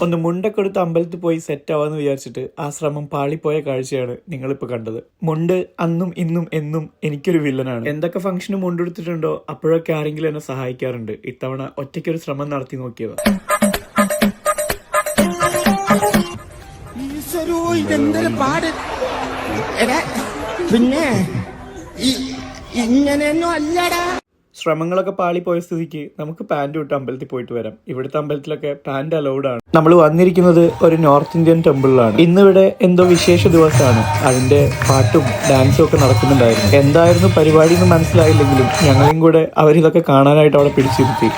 ഒന്ന് മുണ്ടൊക്കെ എടുത്ത് അമ്പലത്തിൽ പോയി സെറ്റ് ആവാന്ന് വിചാരിച്ചിട്ട് ആ ശ്രമം പാളിപ്പോയ കാഴ്ചയാണ് നിങ്ങളിപ്പോൾ കണ്ടത്. മുണ്ട് അന്നും ഇന്നും എന്നും എനിക്കൊരു വില്ലനാണ്. എന്തൊക്കെ ഫംഗ്ഷന് മുണ്ടെടുത്തിട്ടുണ്ടോ അപ്പോഴൊക്കെ ആരെങ്കിലും എന്നെ സഹായിക്കാറുണ്ട്. ഇത്തവണ ഒറ്റയ്ക്കൊരു ശ്രമം നടത്തി നോക്കിയത്. പിന്നെ ഇങ്ങനെയൊന്നും അല്ലടാ. ശ്രമങ്ങളൊക്കെ പാളിപ്പോയ സ്ഥിതിക്ക് നമുക്ക് പാന്റ് വിട്ട് അമ്പലത്തിൽ പോയിട്ട് വരാം. ഇവിടുത്തെ അമ്പലത്തിലൊക്കെ പാന്റ് അലൗഡ് ആണ്. നമ്മൾ വന്നിരിക്കുന്നത് ഒരു നോർത്ത് ഇന്ത്യൻ ടെമ്പിളിലാണ് ഇന്നിവിടെ എന്തോ വിശേഷ ദിവസമാണ്. അതിന്റെ പാട്ടും ഡാൻസും ഒക്കെ നടക്കുന്നുണ്ടായിരുന്നു. എന്തായിരുന്നു പരിപാടി എന്ന് മനസ്സിലായില്ലെങ്കിലും ഞങ്ങളെയും കൂടെ അവരിതൊക്കെ കാണാനായിട്ട് അവിടെ പിടിച്ചിരുത്തി.